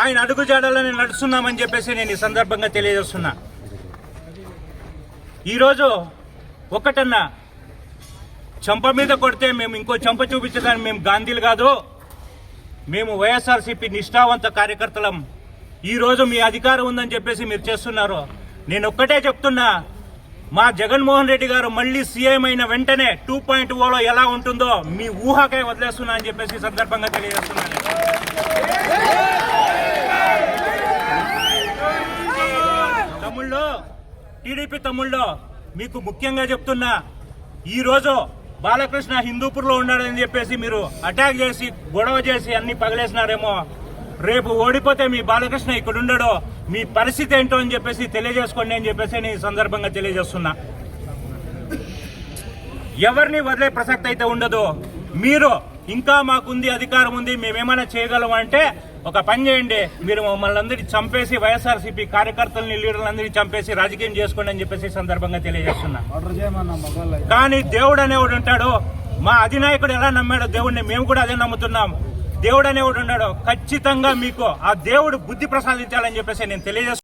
ఆయన అడుగుజాడలని నడుస్తున్నామని చెప్పేసి నేను ఈ సందర్భంగా తెలియజేస్తున్నా. ఈరోజు ఒకటన్నా చంప మీద కొడితే మేము ఇంకో చంప చూపించడానికి మేము గాంధీలు కాదు. మేము వైఎస్ఆర్సీపీ నిష్ఠావంత కార్యకర్తలం. ఈరోజు మీ అధికారం ఉందని చెప్పేసి మీరు చేస్తున్నారు. నేను ఒక్కటే చెప్తున్నా మా జగన్మోహన్ రెడ్డి గారు మళ్ళీ సీఎం అయిన వెంటనే టూ పాయింట్ ఓలో ఎలా ఉంటుందో మీ ఊహకే వదిలేస్తున్నా అని చెప్పేసి సందర్భంగా తెలియజేస్తున్నాను టీడీపీ తమ్ముళ్ళో మీకు ముఖ్యంగా చెప్తున్నా ఈరోజు బాలకృష్ణ హిందూపూర్లో ఉన్నాడని చెప్పేసి మీరు అటాక్ చేసి గొడవ చేసి అన్ని పగలేసినారేమో. రేపు ఓడిపోతే మీ బాలకృష్ణ ఇక్కడ ఉండడో మీ పరిస్థితి ఏంటో అని చెప్పేసి తెలియజేసుకోండి అని చెప్పేసి నేను సందర్భంగా తెలియజేస్తున్నా. ఎవరిని వదిలే ప్రసక్తి అయితే ఉండదు. మీరు ఇంకా మాకుంది అధికారం ఉంది మేమేమైనా చేయగలం అంటే ఒక పని చేయండి. మీరు మమ్మల్ని అందరినీ చంపేసి వైఎస్ఆర్సీపీ కార్యకర్తలని లీడర్లందరినీ చంపేసి రాజకీయం చేసుకోండి అని చెప్పేసి సందర్భంగా తెలియజేస్తున్నా. కానీ దేవుడు అనేవాడు ఉంటాడు. మా అధినాయకుడు ఎలా నమ్మాడో దేవుడిని మేము కూడా అదే నమ్ముతున్నాం. దేవుడు అనేవాడు ఉన్నాడు. ఖచ్చితంగా మీకు ఆ దేవుడు బుద్ధి ప్రసాదించాలని చెప్పేసి నేను తెలియజేస్తున్నాను